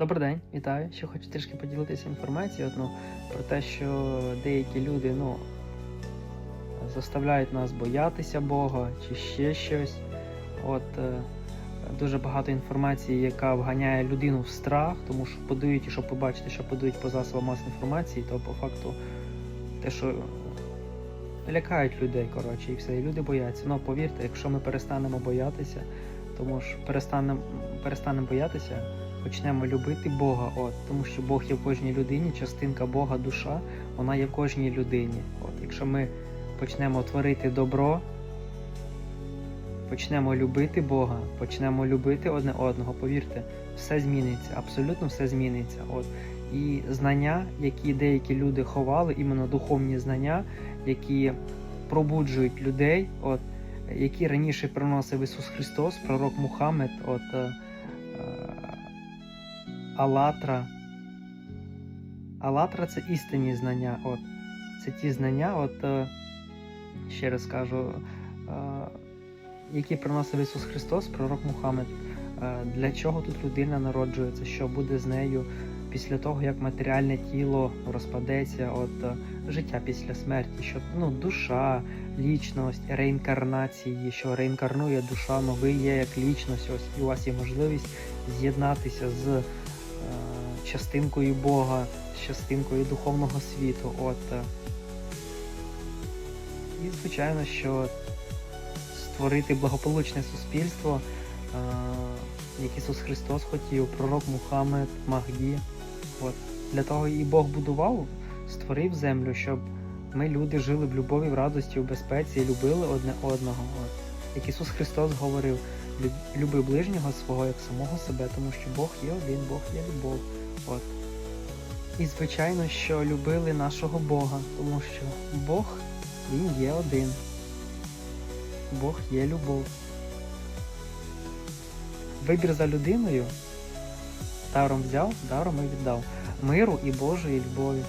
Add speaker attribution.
Speaker 1: Добрий день, вітаю. Ще хочу трішки поділитися інформацією одну про те, що деякі люди ну, заставляють нас боятися Бога чи ще щось. От е, дуже багато інформації, яка вганяє людину в страх, тому що подають, і щоб побачити, що подають по засобам масової інформації, то по факту те, що лякають людей, коротше, і все, і люди бояться. Ну повірте, якщо ми перестанемо боятися, тому що перестанемо перестанемо боятися почнемо любити Бога, от, тому що Бог є в кожній людині, частинка Бога, душа, вона є в кожній людині. От, якщо ми почнемо творити добро, почнемо любити Бога, почнемо любити одне одного, повірте, все зміниться, абсолютно все зміниться. От. І знання, які деякі люди ховали, іменно духовні знання, які пробуджують людей, от, які раніше приносив Ісус Христос, пророк Мухаммед, от, е, е, Алатра. Алатра це істинні знання. От. Це ті знання, от, е, ще раз кажу, е, які приносив Ісус Христос, пророк Мухаммед. Е, Для чого тут людина народжується, що буде з нею після того, як матеріальне тіло розпадеться, от е, життя після смерті, що ну, душа, лічність, реінкарнації, що реінкарнує душа, ну ви є як лічність, ось і у вас є можливість з'єднатися з е, частинкою Бога, з частинкою духовного світу. От. е. І звичайно, що створити благополучне суспільство, е, як Ісус Христос хотів, пророк Мухаммед, Махді. От. Для того і Бог будував, створив землю, щоб ми, люди, жили в любові, в радості, в безпеці і любили одне одного. От. Як Ісус Христос говорив, люби ближнього свого як самого себе, тому що Бог є один, Бог є любов. От. І звичайно, що любили нашого Бога, тому що Бог Він є один. Бог є любов. Вибір за людиною даром взяв, даром і віддав. Миру і Божої любові.